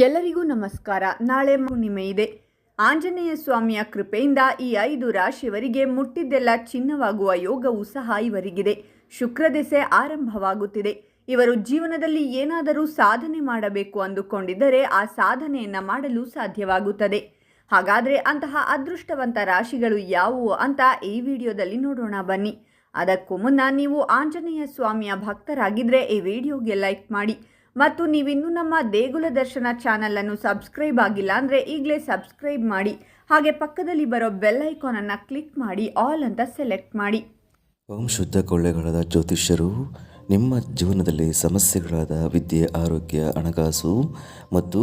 ಎಲ್ಲರಿಗೂ ನಮಸ್ಕಾರ. ನಾಳೆ ಹುಣ್ಣಿಮೆ ಇದೆ. ಆಂಜನೇಯ ಸ್ವಾಮಿಯ ಕೃಪೆಯಿಂದ ಈ ಐದು ರಾಶಿಯವರಿಗೆ ಮುಟ್ಟಿದ್ದೆಲ್ಲ ಚಿನ್ನವಾಗುವ ಯೋಗವೂ ಸಹ ಇವರಿಗಿದೆ. ಶುಕ್ರದೆಸೆ ಆರಂಭವಾಗುತ್ತಿದೆ. ಇವರು ಜೀವನದಲ್ಲಿ ಏನಾದರೂ ಸಾಧನೆ ಮಾಡಬೇಕು ಅಂದುಕೊಂಡಿದ್ದರೆ ಆ ಸಾಧನೆಯನ್ನು ಮಾಡಲು ಸಾಧ್ಯವಾಗುತ್ತದೆ. ಹಾಗಾದರೆ ಅಂತಹ ಅದೃಷ್ಟವಂತ ರಾಶಿಗಳು ಯಾವುವು ಅಂತ ಈ ವಿಡಿಯೋದಲ್ಲಿ ನೋಡೋಣ ಬನ್ನಿ. ಅದಕ್ಕೂ ಮುನ್ನ ನೀವು ಆಂಜನೇಯ ಸ್ವಾಮಿಯ ಭಕ್ತರಾಗಿದ್ದರೆ ಈ ವಿಡಿಯೋಗೆ ಲೈಕ್ ಮಾಡಿ. ಮತ್ತು ನೀವಿನ್ನೂ ನಮ್ಮ ದೇಗುಲ ದರ್ಶನ ಚಾನಲನ್ನು ಸಬ್ಸ್ಕ್ರೈಬ್ ಆಗಿಲ್ಲ ಅಂದರೆ ಈಗಲೇ ಸಬ್ಸ್ಕ್ರೈಬ್ ಮಾಡಿ. ಹಾಗೆ ಪಕ್ಕದಲ್ಲಿ ಬರೋ ಬೆಲ್ ಐಕಾನನ್ನು ಕ್ಲಿಕ್ ಮಾಡಿ ಆಲ್ ಅಂತ ಸೆಲೆಕ್ಟ್ ಮಾಡಿ. ಓಂ ಶುದ್ಧ ಕೊಳ್ಳೆಗಳಾದ ಜ್ಯೋತಿಷ್ಯರು, ನಿಮ್ಮ ಜೀವನದಲ್ಲಿ ಸಮಸ್ಯೆಗಳಾದ ವಿದ್ಯೆ, ಆರೋಗ್ಯ, ಹಣಕಾಸು ಮತ್ತು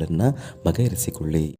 ಸಮಸ್ಯೆಗಳನ್ನು ಬಗೆಹರಿಸಿಕೊಳ್ಳಿ.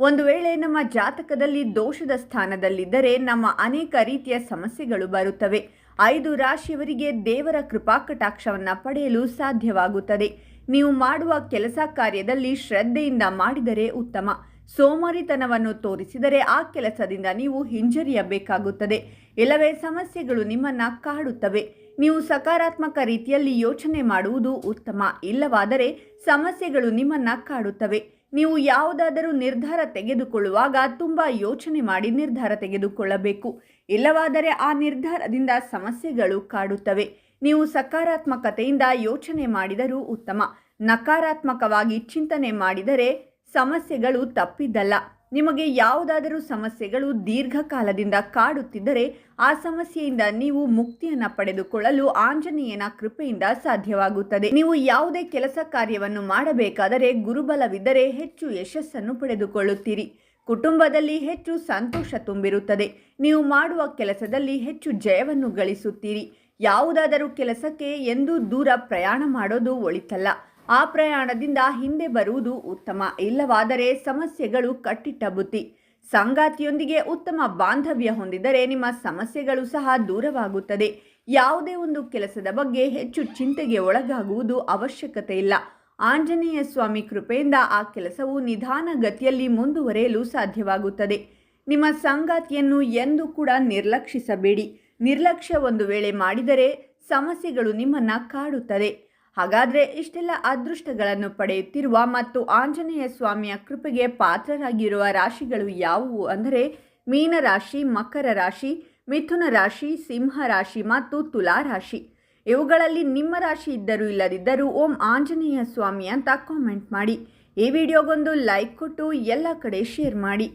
ಒಂದು ವೇಳೆ ನಮ್ಮ ಜಾತಕದಲ್ಲಿ ದೋಷದ ಸ್ಥಾನದಲ್ಲಿದ್ದರೆ ನಮ್ಮ ಅನೇಕ ರೀತಿಯ ಸಮಸ್ಯೆಗಳು ಬರುತ್ತವೆ. ಐದು ರಾಶಿಯವರಿಗೆ ದೇವರ ಕೃಪಾ ಕಟಾಕ್ಷವನ್ನು ಪಡೆಯಲು ಸಾಧ್ಯವಾಗುತ್ತದೆ. ನೀವು ಮಾಡುವ ಕೆಲಸ ಕಾರ್ಯದಲ್ಲಿ ಶ್ರದ್ಧೆಯಿಂದ ಮಾಡಿದರೆ ಉತ್ತಮ. ಸೋಮಾರಿತನವನ್ನು ತೋರಿಸಿದರೆ ಆ ಕೆಲಸದಿಂದ ನೀವು ಹಿಂಜರಿಯಬೇಕಾಗುತ್ತದೆ. ಇಲ್ಲವೇ ಸಮಸ್ಯೆಗಳು ನಿಮ್ಮನ್ನ ಕಾಡುತ್ತವೆ. ನೀವು ಸಕಾರಾತ್ಮಕ ರೀತಿಯಲ್ಲಿ ಯೋಚನೆ ಮಾಡುವುದು ಉತ್ತಮ. ಇಲ್ಲವಾದರೆ ಸಮಸ್ಯೆಗಳು ನಿಮ್ಮನ್ನ ಕಾಡುತ್ತವೆ. ನೀವು ಯಾವುದಾದರೂ ನಿರ್ಧಾರ ತೆಗೆದುಕೊಳ್ಳುವಾಗ ತುಂಬ ಯೋಚನೆ ಮಾಡಿ ನಿರ್ಧಾರ ತೆಗೆದುಕೊಳ್ಳಬೇಕು. ಇಲ್ಲವಾದರೆ ಆ ನಿರ್ಧಾರದಿಂದ ಸಮಸ್ಯೆಗಳು ಕಾಡುತ್ತವೆ. ನೀವು ಸಕಾರಾತ್ಮಕತೆಯಿಂದ ಯೋಚನೆ ಮಾಡಿದರೂ ಉತ್ತಮ. ನಕಾರಾತ್ಮಕವಾಗಿ ಚಿಂತನೆ ಮಾಡಿದರೆ ಸಮಸ್ಯೆಗಳು ತಪ್ಪಿದ್ದಲ್ಲ. ನಿಮಗೆ ಯಾವುದಾದರೂ ಸಮಸ್ಯೆಗಳು ದೀರ್ಘಕಾಲದಿಂದ ಕಾಡುತ್ತಿದ್ದರೆ ಆ ಸಮಸ್ಯೆಯಿಂದ ನೀವು ಮುಕ್ತಿಯನ್ನು ಪಡೆದುಕೊಳ್ಳಲು ಆಂಜನೇಯನ ಕೃಪೆಯಿಂದ ಸಾಧ್ಯವಾಗುತ್ತದೆ. ನೀವು ಯಾವುದೇ ಕೆಲಸ ಕಾರ್ಯವನ್ನು ಮಾಡಬೇಕಾದರೆ ಗುರುಬಲವಿದ್ದರೆ ಹೆಚ್ಚು ಯಶಸ್ಸನ್ನು ಪಡೆದುಕೊಳ್ಳುತ್ತೀರಿ. ಕುಟುಂಬದಲ್ಲಿ ಹೆಚ್ಚು ಸಂತೋಷ ತುಂಬಿರುತ್ತದೆ. ನೀವು ಮಾಡುವ ಕೆಲಸದಲ್ಲಿ ಹೆಚ್ಚು ಜಯವನ್ನು ಗಳಿಸುತ್ತೀರಿ. ಯಾವುದಾದರೂ ಕೆಲಸಕ್ಕೆ ಎಂದೂ ದೂರ ಪ್ರಯಾಣ ಮಾಡೋದು ಒಳಿತಲ್ಲ. ಆ ಪ್ರಯಾಣದಿಂದ ಹಿಂದೆ ಬರುವುದು ಉತ್ತಮ. ಇಲ್ಲವಾದರೆ ಸಮಸ್ಯೆಗಳು ಕಟ್ಟಿಟ್ಟ ಬುತ್ತಿ. ಸಂಗಾತಿಯೊಂದಿಗೆ ಉತ್ತಮ ಬಾಂಧವ್ಯ ಹೊಂದಿದರೆ ನಿಮ್ಮ ಸಮಸ್ಯೆಗಳು ಸಹ ದೂರವಾಗುತ್ತದೆ. ಯಾವುದೇ ಒಂದು ಕೆಲಸದ ಬಗ್ಗೆ ಹೆಚ್ಚು ಚಿಂತೆಗೆ ಒಳಗಾಗುವುದು ಅವಶ್ಯಕತೆ ಇಲ್ಲ ಆಂಜನೇಯ ಸ್ವಾಮಿ ಕೃಪೆಯಿಂದ ಆ ಕೆಲಸವು ನಿಧಾನಗತಿಯಲ್ಲಿ ಮುಂದುವರೆಯಲು ಸಾಧ್ಯವಾಗುತ್ತದೆ. ನಿಮ್ಮ ಸಂಗಾತಿಯನ್ನು ಎಂದೂ ಕೂಡ ನಿರ್ಲಕ್ಷಿಸಬೇಡಿ. ನಿರ್ಲಕ್ಷ್ಯ ಒಂದು ವೇಳೆ ಮಾಡಿದರೆ ಸಮಸ್ಯೆಗಳು ನಿಮ್ಮನ್ನು ಕಾಡುತ್ತದೆ. ಹಾಗಾದರೆ ಇಷ್ಟೆಲ್ಲ ಅದೃಷ್ಟಗಳನ್ನು ಪಡೆಯುತ್ತಿರುವ ಮತ್ತು ಆಂಜನೇಯ ಸ್ವಾಮಿಯ ಕೃಪೆಗೆ ಪಾತ್ರರಾಗಿರುವ ರಾಶಿಗಳು ಯಾವುವು ಅಂದರೆ ಮೀನರಾಶಿ ಮಕರ ರಾಶಿ, ಮಿಥುನ ರಾಶಿ, ಸಿಂಹ ರಾಶಿ ಮತ್ತು ತುಲಾ ರಾಶಿ. ಇವುಗಳಲ್ಲಿ ನಿಮ್ಮ ರಾಶಿ ಇದ್ದರೂ ಇಲ್ಲದಿದ್ದರೂ ಓಂ ಆಂಜನೇಯ ಸ್ವಾಮಿ ಅಂತ ಕಾಮೆಂಟ್ ಮಾಡಿ. ಈ ವಿಡಿಯೋಗೊಂದು ಲೈಕ್ ಕೊಟ್ಟು ಎಲ್ಲ ಕಡೆ ಶೇರ್ ಮಾಡಿ.